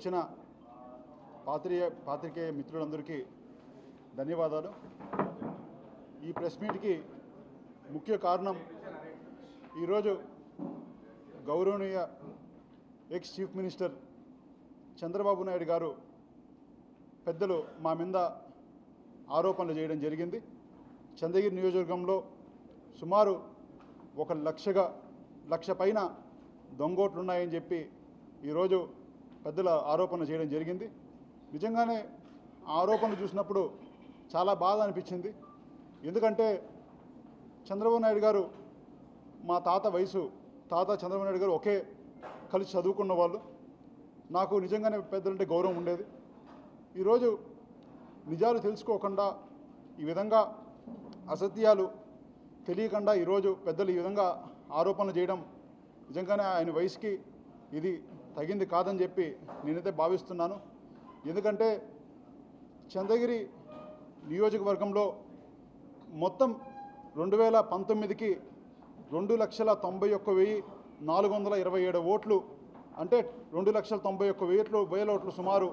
వచ్చిన పాత్రియ పాత్రికేయ మిత్రులందరికీ ధన్యవాదాలు. ఈ ప్రెస్ మీట్కి ముఖ్య కారణం ఈరోజు గౌరవనీయ ex chief minister Chandrababu Naidu garu పెద్దలు మా మీద ఆరోపణలు చేయడం జరిగింది. చంద్రగిరి నియోజకవర్గంలో సుమారు ఒక లక్షగా లక్ష పైన దొంగోట్లున్నాయని చెప్పి ఈరోజు పెద్దల ఆరోపణ చేయడం జరిగింది. నిజంగానే ఆ ఆరోపణలు చూసినప్పుడు చాలా బాధ అనిపించింది. ఎందుకంటే చంద్రబాబు నాయుడు గారు మా తాత వయసు తాత చంద్రబాబు నాయుడు గారు ఒకే కలిసి చదువుకున్న వాళ్ళు. నాకు నిజంగానే పెద్దలంటే గౌరవం ఉండేది. ఈరోజు నిజాలు తెలుసుకోకుండా ఈ విధంగా అసత్యాలు తెలియకుండా ఈరోజు పెద్దలు ఈ విధంగా ఆరోపణలు చేయడం నిజంగానే ఆయన వయసుకి ఇది తగింది కాదని చెప్పి నేనైతే భావిస్తున్నాను. ఎందుకంటే చంద్రగిరి నియోజకవర్గంలో మొత్తం రెండు వేల పంతొమ్మిదికి రెండు లక్షల తొంభై ఒక్క వెయ్యి నాలుగు వందల ఇరవై ఏడు ఓట్లు అంటే రెండు లక్షల తొంభై ఒక్క వెయ్యిట్లు వేల ఓట్లు సుమారు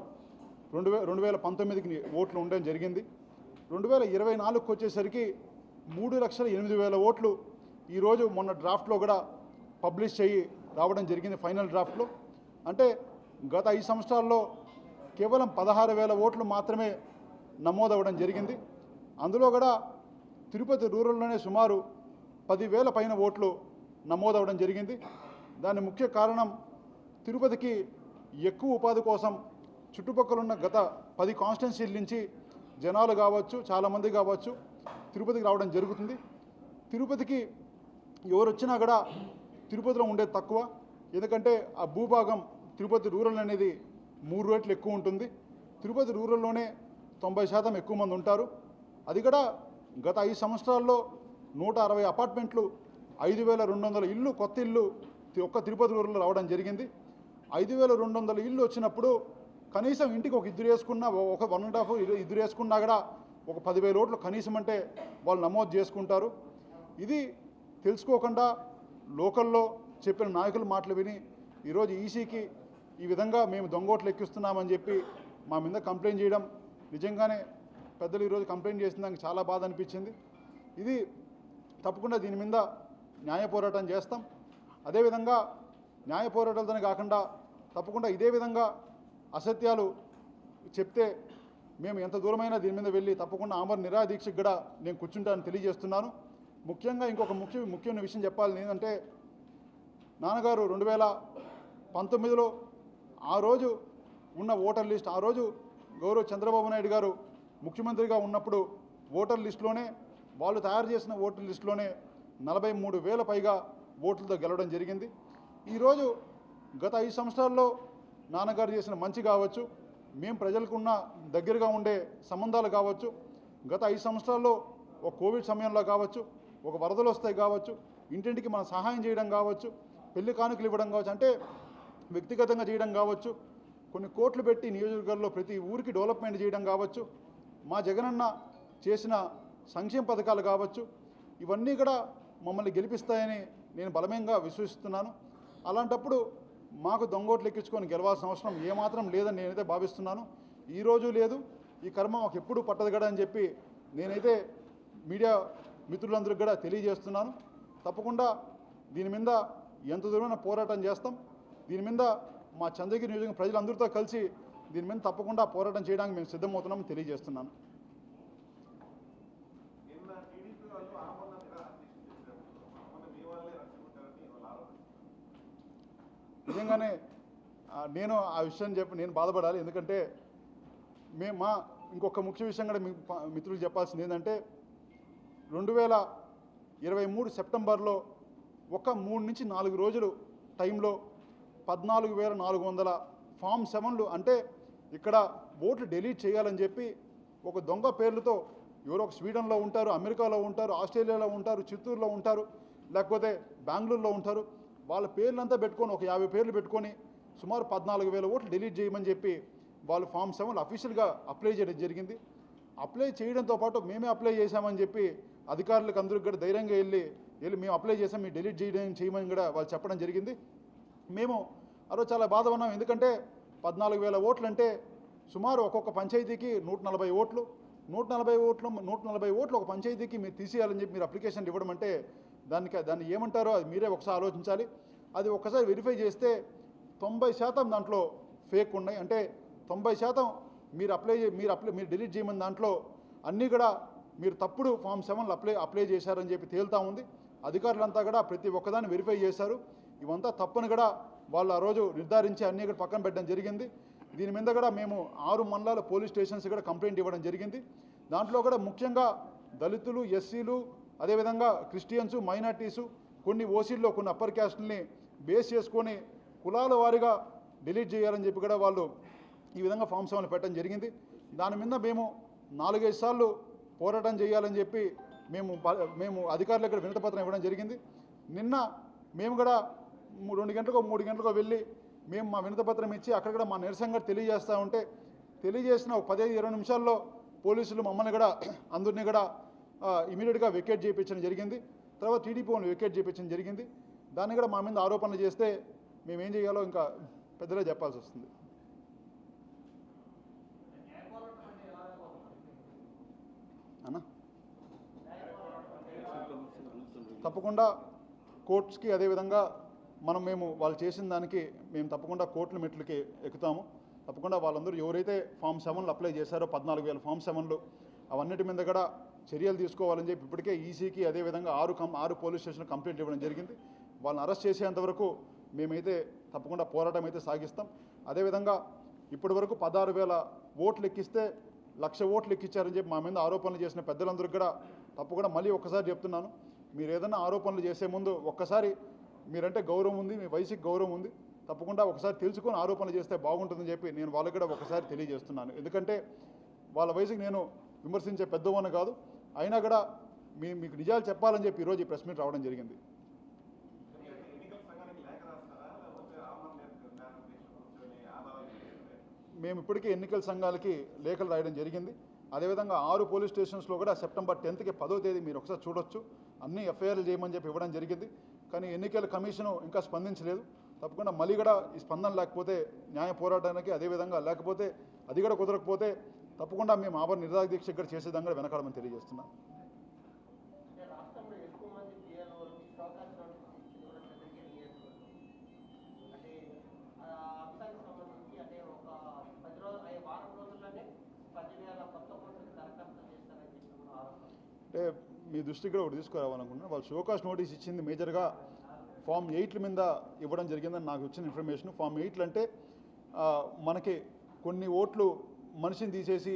రెండు వే రెండు వేల పంతొమ్మిదికి ఓట్లు ఉండడం జరిగింది. రెండు వేల ఇరవై నాలుగుకి వచ్చేసరికి మూడు లక్షల ఎనిమిది వేల ఓట్లు ఈరోజు మొన్న డ్రాఫ్ట్లో కూడా పబ్లిష్ చేయి రావడం జరిగింది ఫైనల్ డ్రాఫ్ట్లో. అంటే గత ఐదు సంవత్సరాల్లో కేవలం పదహారు వేల ఓట్లు మాత్రమే నమోదవ్వడం జరిగింది. అందులో కూడా తిరుపతి రూరల్లోనే సుమారు పదివేల పైన ఓట్లు నమోదవడం జరిగింది. దాని ముఖ్య కారణం తిరుపతికి ఎక్కువ ఉపాధి కోసం చుట్టుపక్కల ఉన్న గత పది కాన్స్టిట్యున్సీల నుంచి జనాలు కావచ్చు చాలామంది కావచ్చు తిరుపతికి రావడం జరుగుతుంది. తిరుపతికి ఎవరు వచ్చినా కూడా తిరుపతిలో ఉండేది తక్కువ. ఎందుకంటే ఆ భూభాగం తిరుపతి రూరల్ అనేది మూడు రేట్లు ఎక్కువ ఉంటుంది. తిరుపతి రూరల్లోనే తొంభై శాతం ఎక్కువ మంది ఉంటారు. అది కూడా గత ఐదు సంవత్సరాల్లో నూట అరవై అపార్ట్మెంట్లు ఐదు వేల రెండు వందల ఇల్లు కొత్త ఇల్లు ఒక్క తిరుపతి రూరల్లో రావడం జరిగింది. ఐదు వేల రెండు వందల ఇల్లు వచ్చినప్పుడు కనీసం ఇంటికి ఒక ఇద్దరు వేసుకున్నా ఒక వన్ అండ్ హాఫ్ ఇద్దరు వేసుకున్నా కూడా ఒక పదివేల ఓట్లు కనీసం అంటే వాళ్ళు నమోదు చేసుకుంటారు. ఇది తెలుసుకోకుండా లోకల్లో చెప్పిన నాయకుల మాటలు విని ఈరోజు ఈసీకి ఈ విధంగా మేము దొంగోట్లు ఎక్కిస్తున్నామని చెప్పి మా మీద కంప్లైంట్ చేయడం నిజంగానే పెద్దలు ఈరోజు కంప్లైంట్ చేసిన దానికి చాలా బాధ అనిపించింది. ఇది తప్పకుండా దీని మీద న్యాయ పోరాటం చేస్తాం. అదేవిధంగా న్యాయ పోరాటాలతోనే కాకుండా తప్పకుండా ఇదే విధంగా అసత్యాలు చెప్తే మేము ఎంత దూరమైనా దీని మీద వెళ్ళి తప్పకుండా ఆమర నిరాదీక్షకు కూడా నేను కూర్చుంటానని తెలియజేస్తున్నాను. ముఖ్యంగా ఇంకొక ముఖ్య ముఖ్యమైన విషయం చెప్పాలి ఏంటంటే నాన్నగారు రెండు వేల పంతొమ్మిదిలో ఆ రోజు ఉన్న ఓటర్ లిస్ట్ ఆ రోజు గౌరవ చంద్రబాబు నాయుడు గారు ముఖ్యమంత్రిగా ఉన్నప్పుడు ఓటర్ లిస్టులోనే వాళ్ళు తయారు చేసిన ఓటర్ లిస్టులోనే నలభై మూడు వేల పైగా ఓట్లతో గెలవడం జరిగింది. ఈరోజు గత ఐదు సంవత్సరాల్లో నాన్నగారు చేసిన మంచి కావచ్చు మేము ప్రజలకున్న దగ్గరగా ఉండే సంబంధాలు కావచ్చు గత ఐదు సంవత్సరాల్లో ఒక కోవిడ్ సమయంలో కావచ్చు ఒక వరదలు వస్తాయి కావచ్చు ఇంటింటికి మనం సహాయం చేయడం కావచ్చు పెళ్ళి కానుకలు ఇవ్వడం కావచ్చు అంటే వ్యక్తిగతంగా చేయడం కావచ్చు కొన్ని కోట్లు పెట్టి నియోజకవర్గాల్లో ప్రతి ఊరికి డెవలప్మెంట్ చేయడం కావచ్చు మా జగనన్న చేసిన సంక్షేమ పథకాలు కావచ్చు ఇవన్నీ కూడా మమ్మల్ని గెలిపిస్తాయని నేను బలమేంగా విశ్వసిస్తున్నాను. అలాంటప్పుడు మాకు దొంగోట్లు ఎక్కించుకొని గెలవాల్సిన అవసరం ఏమాత్రం లేదని నేనైతే భావిస్తున్నాను. ఈ రోజు లేదు ఈ కర్మ మాకు ఎప్పుడు పట్టదు కదా అని చెప్పి నేనైతే మీడియా మిత్రులందరికీ కూడా తెలియజేస్తున్నాను. తప్పకుండా దీని మీద ఎంత దూరమైన పోరాటం చేస్తాం. దీని మీద మా చంద్రగిరి నియోజకవర్గం ప్రజలందరితో కలిసి దీని మీద తప్పకుండా పోరాటం చేయడానికి మేము సిద్ధమవుతున్నామని తెలియజేస్తున్నాను. నిజంగానే నేను ఆ విషయం చెప్పి నేను బాధపడాలి. ఎందుకంటే మే మా ఇంకొక ముఖ్య విషయం కూడా మీ మిత్రులు చెప్పాల్సింది ఏంటంటే రెండు వేల ఇరవై మూడు సెప్టెంబర్లో ఒక మూడు నుంచి నాలుగు రోజులు టైంలో పద్నాలుగు వేల నాలుగు వందల ఫామ్ సెవెన్లు అంటే ఇక్కడ ఓట్లు డిలీట్ చేయాలని చెప్పి ఒక దొంగ పేర్లతో ఎవరో ఒక స్వీడన్లో ఉంటారు అమెరికాలో ఉంటారు ఆస్ట్రేలియాలో ఉంటారు చిత్తూరులో ఉంటారు లేకపోతే బెంగళూరులో ఉంటారు. వాళ్ళ పేర్లంతా పెట్టుకొని ఒక యాభై పేర్లు పెట్టుకొని సుమారు పద్నాలుగు వేల ఓట్లు డిలీట్ చేయమని చెప్పి వాళ్ళు ఫామ్ సెవెన్ అఫీషియల్గా అప్లై చేయడం జరిగింది. అప్లై చేయడంతో పాటు మేమే అప్లై చేశామని చెప్పి అధికారులకు అందరికి కూడా ధైర్యంగా వెళ్ళి వెళ్ళి మేము అప్లై చేసాం మీ డిలీట్ చేయడం చేయమని కూడా వాళ్ళు చెప్పడం జరిగింది. మేము రోజు చాలా బాధ ఉన్నాం. ఎందుకంటే పద్నాలుగు వేల ఓట్లు అంటే సుమారు ఒక్కొక్క పంచాయతీకి నూట నలభై ఓట్లు. నూట నలభై ఓట్లు నూట నలభై ఓట్లు ఒక పంచాయతీకి మీరు తీసేయాలని చెప్పి మీరు అప్లికేషన్ ఇవ్వడం అంటే దానికి దాన్ని ఏమంటారో అది మీరే ఒకసారి ఆలోచించాలి. అది ఒకసారి వెరిఫై చేస్తే తొంభై శాతం దాంట్లో ఫేక్ ఉన్నాయి. అంటే తొంభై శాతం మీరు అప్లై చే- మీరు అప్లై మీరు డిలీట్ చేయమని దాంట్లో అన్నీ కూడా మీరు తప్పుడు ఫామ్ సెవెన్లు అప్లై అప్లై చేశారని చెప్పి తేలుతా ఉంది. అధికారులంతా కూడా ప్రతి ఒక్కదాన్ని వెరిఫై చేశారు. ఇవంతా తప్పని కూడా వాళ్ళు ఆ రోజు నిర్ధారించి అన్నీ కూడా పక్కన పెట్టడం జరిగింది. దీని మీద కూడా మేము ఆరు మండలాల పోలీస్ స్టేషన్స్ కూడా కంప్లైంట్ ఇవ్వడం జరిగింది. దాంట్లో కూడా ముఖ్యంగా దళితులు ఎస్సీలు అదేవిధంగా క్రిస్టియన్స్ మైనార్టీసు కొన్ని ఓసీల్లో కొన్ని అప్పర్ క్యాస్ట్ని బేస్ చేసుకొని కులాల వారీగా డిలీట్ చేయాలని చెప్పి కూడా వాళ్ళు ఈ విధంగా ఫామ్ సెవెన్లు పెట్టడం జరిగింది. దాని మీద మేము నాలుగైదు సార్లు పోరాటం చేయాలని చెప్పి మేము మేము అధికారులకు ఇక్కడ వినతపత్రం ఇవ్వడం జరిగింది. నిన్న మేము కూడా రెండు గంటలకు మూడు గంటలకు వెళ్ళి మేము మా వినతపత్రం ఇచ్చి అక్కడ కూడా మా నిరసనగా తెలియజేస్తూ ఉంటే తెలియజేసిన ఒక పదిహేను ఇరవై నిమిషాల్లో పోలీసులు మమ్మల్ని కూడా అందరినీ కూడా ఇమీడియట్గా వెకేట్ చేయించడం జరిగింది. తర్వాత టీడీపీ వాళ్ళు వెకేట్ చేయించడం జరిగింది. దాన్ని కూడా మా మీద ఆరోపణలు చేస్తే మేము ఏం చేయాలో ఇంకా పెద్దగా చెప్పాల్సి వస్తుంది. అన్నా? తప్పకుండా కోర్ట్స్కి అదేవిధంగా మనం మేము వాళ్ళు చేసిన దానికి మేము తప్పకుండా కోట్ల మెట్లకి ఎక్కుతాము. తప్పకుండా వాళ్ళందరూ ఎవరైతే ఫామ్ సెవెన్లు అప్లై చేశారో పద్నాలుగు వేల ఫామ్ సెవెన్లు అవన్నిటి మీద కూడా చర్యలు తీసుకోవాలని చెప్పి ఇప్పటికే ఈసీకి అదేవిధంగా ఆరు కం ఆరు పోలీస్ స్టేషన్ కంప్లైంట్ ఇవ్వడం జరిగింది. వాళ్ళని అరెస్ట్ చేసేంత వరకు మేమైతే తప్పకుండా పోరాటం అయితే సాగిస్తాం. అదేవిధంగా ఇప్పటి వరకు పదహారు వేల ఓట్లు ఎక్కిస్తే లక్ష ఓట్లు ఎక్కించారని చెప్పి మా మీద ఆరోపణలు చేసిన పెద్దలందరికీ కూడా తప్పకుండా మళ్ళీ ఒక్కసారి చెప్తున్నాను. మీరు ఏదైనా ఆరోపణలు చేసే ముందు ఒక్కసారి మీరంటే గౌరవం ఉంది మీ వయసుకి గౌరవం ఉంది. తప్పకుండా ఒకసారి తెలుసుకొని ఆరోపణలు చేస్తే బాగుంటుందని చెప్పి నేను వాళ్ళకి కూడా ఒకసారి తెలియజేస్తున్నాను. ఎందుకంటే వాళ్ళ వయసుకి నేను విమర్శించే పెద్దవాడిని కాదు. అయినా కూడా మీ మీకు నిజాలు చెప్పాలని చెప్పి ఈరోజు ఈ ప్రెస్ మీట్ రావడం జరిగింది. మేము ఇప్పటికే ఎన్నికల సంఘాలకి లేఖలు రాయడం జరిగింది. అదేవిధంగా ఆరు పోలీస్ స్టేషన్స్లో కూడా సెప్టెంబర్ టెన్త్కి పదో తేదీ మీరు ఒకసారి చూడొచ్చు. అన్ని ఎఫ్ఐఆర్లు చేయమని చెప్పి ఇవ్వడం జరిగింది. కానీ ఎన్నికల కమిషను ఇంకా స్పందించలేదు. తప్పకుండా మళ్ళీ కూడా ఈ స్పందన లేకపోతే న్యాయ పోరాటానికి అదేవిధంగా లేకపోతే అది కూడా కుదరకపోతే తప్పకుండా మేము ఆభరణ నిర్ధారక దీక్ష ఇక్కడ చేసేదాన్ని కూడా వెనకాడమని తెలియజేస్తున్నాం. అంటే మీ దృష్టికి కూడా ఒకటి తీసుకురావాలనుకుంటున్నాను. వాళ్ళు షోకాస్ నోటీస్ ఇచ్చింది మేజర్గా ఫామ్ ఎయిట్ల మీద ఇవ్వడం జరిగిందని నాకు వచ్చిన ఇన్ఫర్మేషన్. ఫామ్ ఎయిట్లు అంటే మనకి కొన్ని ఓట్లు మనిషిని తీసేసి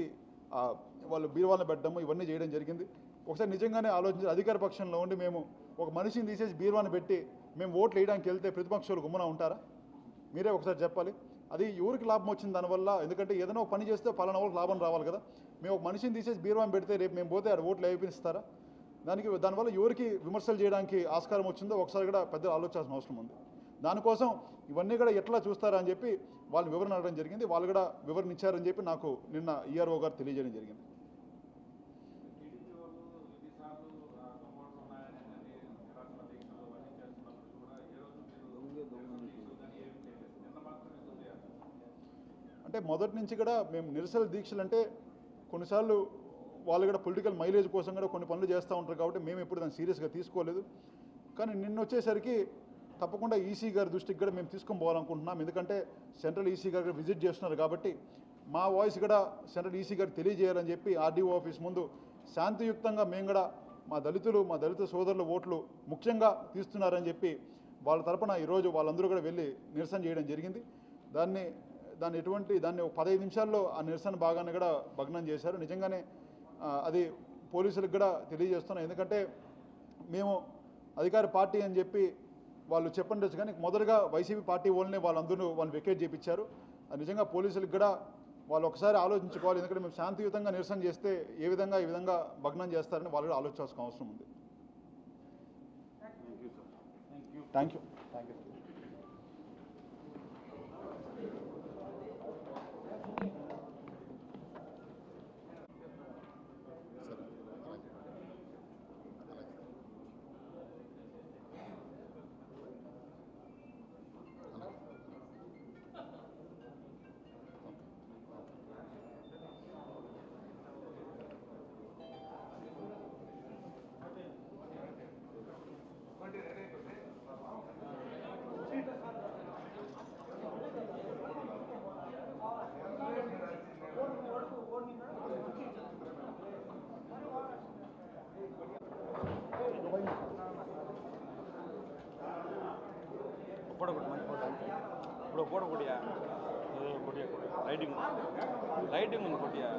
వాళ్ళు బీరువాళ్ళని పెట్టడము ఇవన్నీ చేయడం జరిగింది. ఒకసారి నిజంగానే ఆలోచించి అధికార పక్షంలో ఉండి మేము ఒక మనిషిని తీసేసి బీరువాన్ని పెట్టి మేము ఓట్లు వేయడానికి వెళ్తే ప్రతిపక్షాలు గుమ్మన ఉంటారా? మీరే ఒకసారి చెప్పాలి. అది ఎవరికి లాభం వచ్చింది దానివల్ల? ఎందుకంటే ఏదైనా ఒక పని చేస్తే పలానా వాళ్ళకి లాభం రావాలి కదా. మేము ఒక మనిషిని తీసేసి బీరువాన్ని పెడితే రేపు మేము పోతే ఆడ ఓట్లు వేయిస్తారా దానికి దానివల్ల ఎవరికి విమర్శలు చేయడానికి ఆస్కారం వచ్చిందో ఒకసారి కూడా పెద్ద ఆలోచించాల్సిన అవసరం ఉంది. దానికోసం ఇవన్నీ కూడా ఎట్లా చూస్తారని చెప్పి వాళ్ళు వివరణ అడగడం జరిగింది. వాళ్ళు కూడా వివరణ ఇచ్చారని చెప్పి నాకు నిన్న ఈఆర్ఓ గారు తెలియజేయడం జరిగింది. అంటే మొదటి నుంచి కూడా మేము నిరసన దీక్షలు అంటే కొన్నిసార్లు వాళ్ళు కూడా పొలిటికల్ మైలేజ్ కోసం కూడా కొన్ని పనులు చేస్తూ ఉంటారు కాబట్టి మేము ఎప్పుడు దాన్ని సీరియస్గా తీసుకోలేదు. కానీ నిన్న వచ్చేసరికి తప్పకుండా ఈసీ గారి దృష్టికి కూడా మేము తీసుకొని పోవాలనుకుంటున్నాం. ఎందుకంటే సెంట్రల్ ఈసీ గారు విజిట్ చేస్తున్నారు కాబట్టి మా వాయిస్ కూడా సెంట్రల్ ఈసీ గారికి తెలియజేయాలని చెప్పి ఆర్డీఓ ఆఫీస్ ముందు శాంతియుక్తంగా మేము కూడా మా దళితులు మా దళిత సోదరుల ఓట్లు ముఖ్యంగా తీస్తున్నారని చెప్పి వాళ్ళ తరపున ఈరోజు వాళ్ళందరూ కూడా వెళ్ళి నిరసన చేయడం జరిగింది. దాన్ని దాన్ని ఎటువంటి దాన్ని ఒక పదహైదు నిమిషాల్లో ఆ నిరసన భాగాన్ని కూడా భగ్నం చేశారు. నిజంగానే అది పోలీసులకు కూడా తెలియజేస్తున్నాం. ఎందుకంటే మేము అధికార పార్టీ అని చెప్పి వాళ్ళు చెప్పండొచ్చు కానీ మొదటగా వైసీపీ పార్టీ వాళ్ళని వాళ్ళందరూ వాళ్ళు వెకేట్ చేయించారు అది నిజంగా పోలీసులకు కూడా వాళ్ళు ఒకసారి ఆలోచించుకోవాలి. ఎందుకంటే మేము శాంతియుతంగా నిరసన చేస్తే ఏ విధంగా ఈ విధంగా భగ్నం చేస్తారని వాళ్ళు కూడా ఆలోచించాల్సిన అవసరం ఉంది. థ్యాంక్ యూ థ్యాంక్ యూ போட கொடியா கொடியா லைட்டிங் லைட்டிங் கொஞ்சம் கொடியா